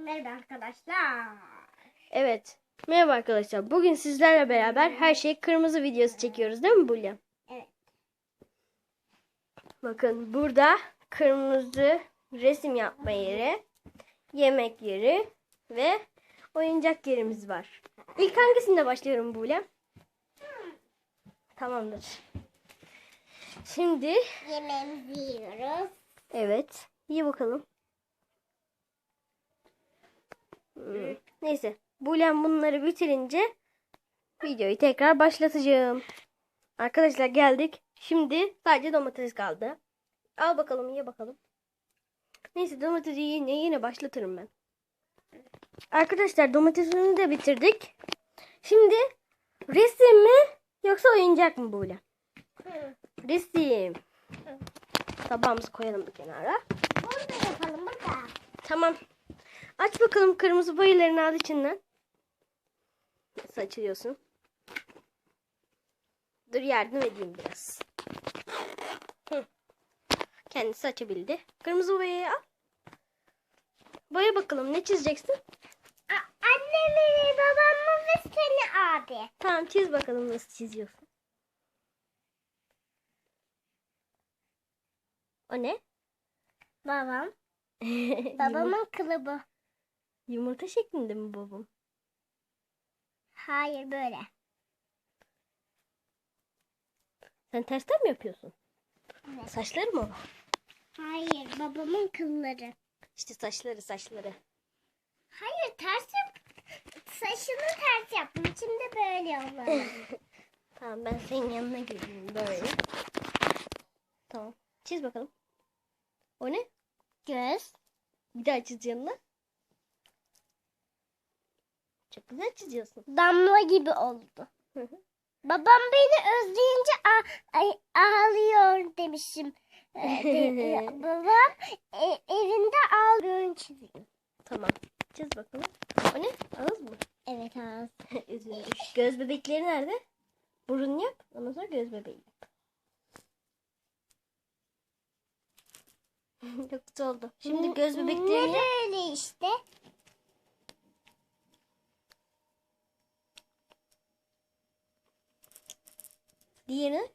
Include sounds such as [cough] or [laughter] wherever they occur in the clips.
Merhaba arkadaşlar. Evet. Merhaba arkadaşlar. Bugün sizlerle beraber her şey kırmızı videosu çekiyoruz değil mi Bulya? Evet. Bakın burada kırmızı resim yapma yeri, yemek yeri ve oyuncak yerimiz var. İlk hangisinde başlıyorum Bulya? Tamamdır. Şimdi Yemeğimizi yiyoruz. evet. İyi bakalım. Hmm, Neyse. Bulem bunları bitirince videoyu tekrar başlatacağım. Arkadaşlar geldik. Şimdi sadece domates kaldı. Al bakalım ye bakalım. Neyse domatesi yine yine başlatırım ben. Arkadaşlar domatesini de bitirdik. Şimdi resim mi yoksa oyuncak mı Bulem? Resim. Tabağımızı koyalım bir kenara. Burada yapalım bakalım. Tamam. Aç bakalım kırmızı boyalarını al içinden. Nasıl açıyorsun? Dur yardım edeyim biraz. Hı. Kendisi açabildi. Kırmızı boyayı al. Boya bakalım ne çizeceksin? A- annemi, babamı ve seni abi. Tamam çiz bakalım nasıl çiziyorsun. O ne? Babam. [laughs] Babamın kılıbı. Yumurta şeklinde mi babam? Hayır böyle. Sen tersten mi yapıyorsun? Evet. Saçları mı? Hayır babamın kılları. İşte saçları saçları. Hayır ters yap. Saçını ters yaptım. Şimdi böyle olur. [laughs] Tamam ben senin yanına geleyim böyle. Tamam. Çiz bakalım. O ne? Göz. Bir daha çiz yanına. Çok güzel çiziyorsun. Damla gibi oldu. Hı hı. Babam beni özleyince ağlıyor demişim. Ee, de- [laughs] babam e- evinde ağlıyor çiziyor. tamam. Çiz bakalım. O ne? Ağız mı? Evet ağız. [laughs] Üzüldüm. Göz bebekleri nerede? Burun yap. Ondan sonra göz bebeği yap. [laughs] Çok güzel oldu. Şimdi göz Ne bebeklerini yap. böyle işte? Diğerini.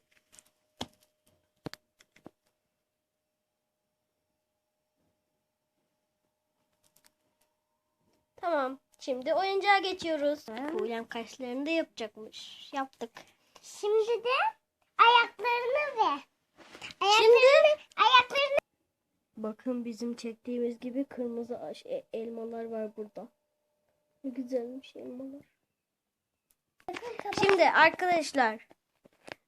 Tamam. Şimdi oyuncağa geçiyoruz. Bulem kaşlarını da yapacakmış. Yaptık. Şimdi de ayaklarını ve Şimdi ayaklarını bakın bizim çektiğimiz gibi kırmızı e- elmalar var burada. Ne güzelmiş elmalar. Şimdi arkadaşlar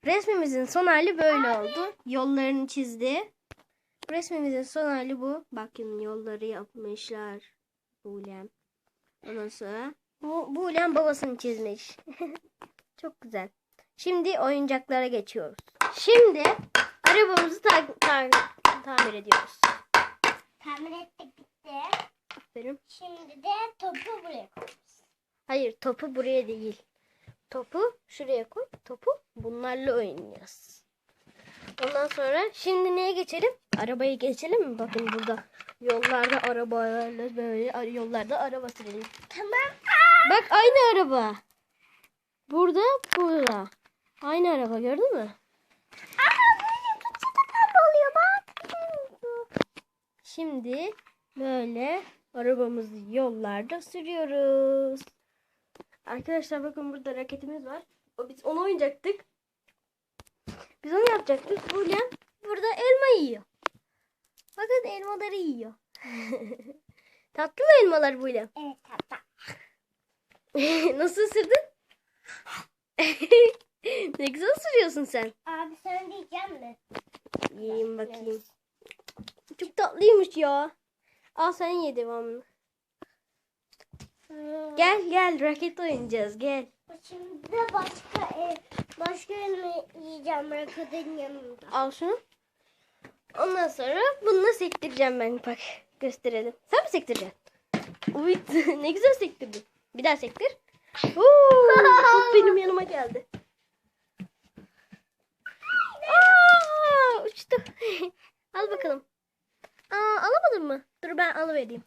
resmimizin son hali böyle oldu. Yollarını çizdi. Resmimizin son hali bu. Bakın yolları yapmışlar. Bulem. Ondan sonra bu Bulem babasını çizmiş. [laughs] Çok güzel. Şimdi oyuncaklara geçiyoruz. Şimdi arabamızı ta- ta- tamir ediyoruz. tamir ettik bitti. Aferin. Şimdi de topu buraya koyuyoruz. Hayır topu buraya değil. Topu şuraya koy. Topu bunlarla oynayacağız. Ondan sonra şimdi neye geçelim? Arabayı geçelim mi? Bakın burada yollarda arabalarla böyle ar- yollarda araba sürelim. Tamam. Bak aynı araba. Burada burada. Aynı araba gördün mü? Aa böyle küçük oluyor bak. Şimdi böyle arabamızı yollarda sürüyoruz. Arkadaşlar bakın burada raketimiz var. O biz onu oynayacaktık. Biz onu yapacaktık. Bulem burada elma yiyor. Bakın elmaları yiyor. [laughs] Tatlı mı elmalar Bulem? Evet tamam. [laughs] Nasıl ısırdın? [laughs] ne güzel ısırıyorsun sen. Abi sen diyeceğim mi? Yiyeyim bakayım. Çok tatlıymış ya. Al sen ye devamını. Gel gel raket oynayacağız gel. Şimdi de başka ev, başka elma yiyeceğim rakadın yanında. Al şunu. Ondan sonra bununla sektireceğim ben bak. Gösterelim. Sen mi sektireceksin? Uy, [laughs] ne güzel sektirdin. Bir daha sektir. Oo, top [laughs] benim yanıma geldi. Aa, uçtu. [laughs] Al bakalım. Aa, alamadın mı? Dur ben alıvereyim.